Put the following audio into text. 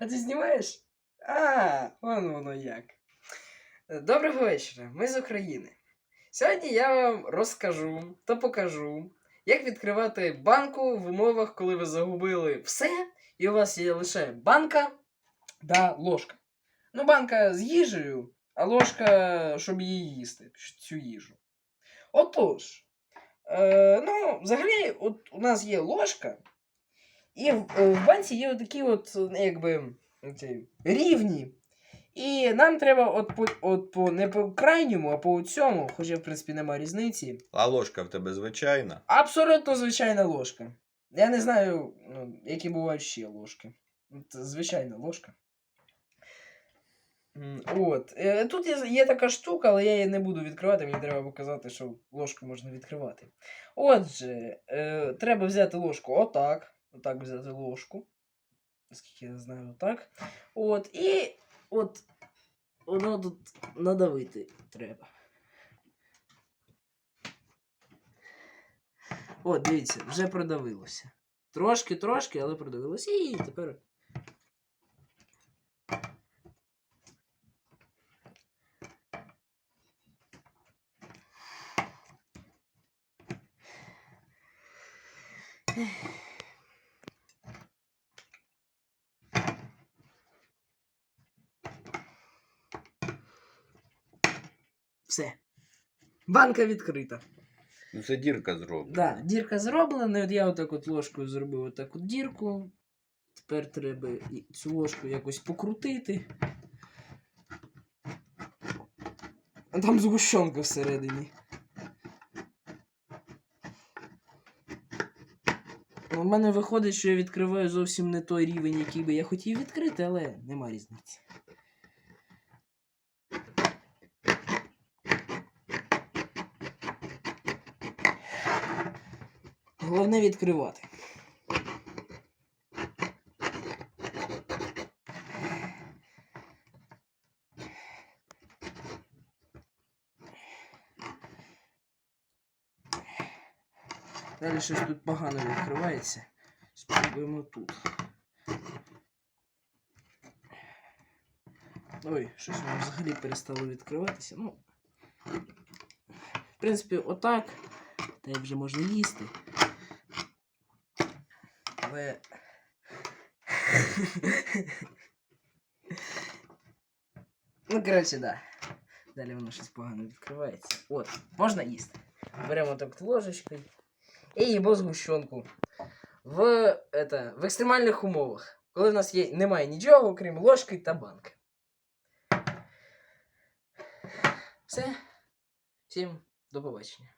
А ти знімаєш? А, вон воно як. Доброго вечора, ми з України. Сьогодні я вам розкажу та покажу, як відкривати банку в умовах, коли ви загубили все, і у вас є лише банка та ложка. Ну, банка з їжею, а ложка, щоб її їсти, цю їжу. Отож, е, ну, взагалі, от у нас є ложка, і в, е, в банці є такі от, е, якби, рівні. І нам треба от по, от по не по крайньому, а по цьому, хоча, в принципі, немає різниці. А ложка в тебе звичайна. Абсолютно звичайна ложка. Я не знаю, ну, які бувають ще ложки. От, звичайна ложка. От. Е, Тут є, є така штука, але я її не буду відкривати, мені треба показати, що ложку можна відкривати. Отже, е, треба взяти ложку отак. Отак взяти ложку. Наскільки я знаю, отак. От. І от воно тут надавити треба. От, дивіться, вже продавилося. Трошки-трошки, але продавилося. І тепер. Все. Банка відкрита. Ну це дірка зроблена. Да, дірка зроблена. і От я отак от ложкою зробив отак от дірку. Тепер треба цю ложку якось покрутити. А там згущенка всередині. У мене виходить, що я відкриваю зовсім не той рівень, який би я хотів відкрити, але нема різниці. Головне відкривати. Далі щось тут погано відкривається. Спробуємо тут. Ой, щось воно взагалі перестало відкриватися. Ну. В принципі, отак. Та й вже можна їсти. Але. ну, коротше, да. Далі воно щось погано відкривається. От, можна їсти. Беремо так ложечкою і їмо згущенку. В, это, в екстремальних умовах. Коли в нас є, немає нічого, крім ложки та банки. Все. Всім до побачення.